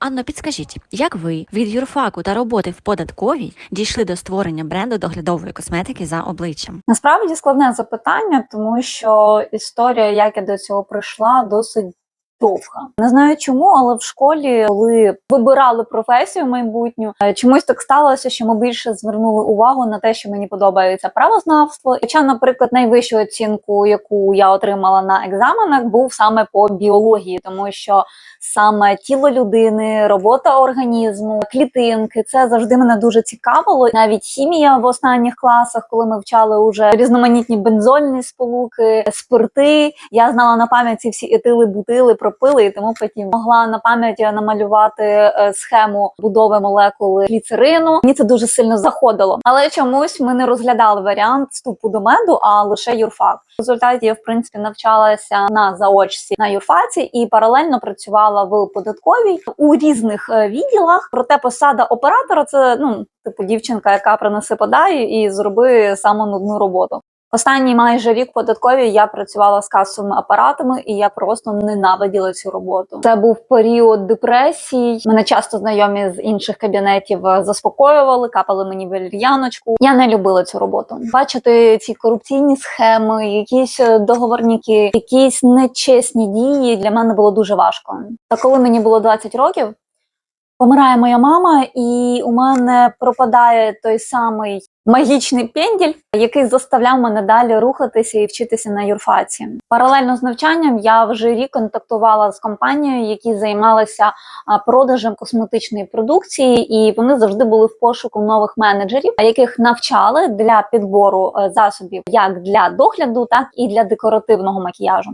Анно, підскажіть, як ви від юрфаку та роботи в податковій дійшли до створення бренду доглядової косметики за обличчям? Насправді складне запитання, тому що історія, як я до цього прийшла, досить довга. Не знаю чому, але в школі, коли вибирали професію майбутню, е, чомусь так сталося, що ми більше звернули увагу на те, що мені подобається правознавство. Хоча, наприклад, найвищу оцінку, яку я отримала на екзаменах, був саме по біології, тому що саме тіло людини, робота організму, клітинки це завжди мене дуже цікавило. Навіть хімія в останніх класах, коли ми вчали уже різноманітні бензольні сполуки, спирти. Я знала на пам'яті всі етили, бутили, пропили, і тому потім могла на пам'яті намалювати е, схему будови молекули гліцерину. Мені це дуже сильно заходило. Але чомусь ми не розглядали варіант вступу до меду, а лише юрфак. В результаті я в принципі навчалася на заочці на юрфаці і паралельно працювала в податковій у різних е, відділах. Проте посада оператора це ну типу дівчинка, яка принесе подай і зроби саму нудну роботу. Останній майже рік податковій я працювала з касовими апаратами, і я просто ненавиділа цю роботу. Це був період депресій. Мене часто знайомі з інших кабінетів е, заспокоювали, капали мені валір'яночку. Я не любила цю роботу. Бачити ці корупційні схеми, якісь е, договорники, якісь нечесні дії для мене було дуже важко. Та коли мені було 20 років. Помирає моя мама, і у мене пропадає той самий магічний пенділь, який заставляв мене далі рухатися і вчитися на юрфаці. Паралельно з навчанням я вже рік контактувала з компанією, які займалися продажем косметичної продукції, і вони завжди були в пошуку нових менеджерів, яких навчали для підбору е, засобів як для догляду, так і для декоративного макіяжу.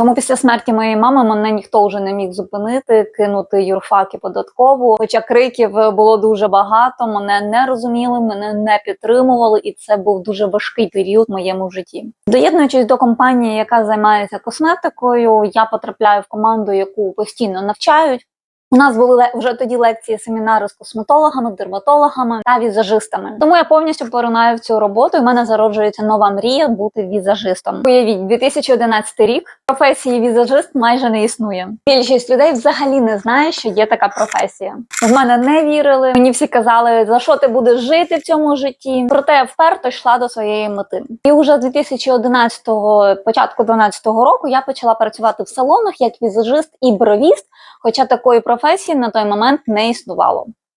Тому після смерті моєї мами мене ніхто вже не міг зупинити, кинути юрфак і податкову. Хоча криків було дуже багато, мене не розуміли, мене не підтримували, і це був дуже важкий період в моєму житті. Доєднуючись до компанії, яка займається косметикою, я потрапляю в команду, яку постійно навчають. У нас були вже тоді лекції, семінари з косметологами, дерматологами та візажистами. Тому я повністю поринаю в цю роботу. і в мене зароджується нова мрія бути візажистом. Уявіть, 2011 рік професії візажист майже не існує. Більшість людей взагалі не знає, що є така професія. В мене не вірили. Мені всі казали, за що ти будеш жити в цьому житті. Проте я вперто йшла до своєї мети. І уже з 2011-го, початку 12-го року, я почала працювати в салонах як візажист і бровіст. Хоча такої професії на той момент не існувало.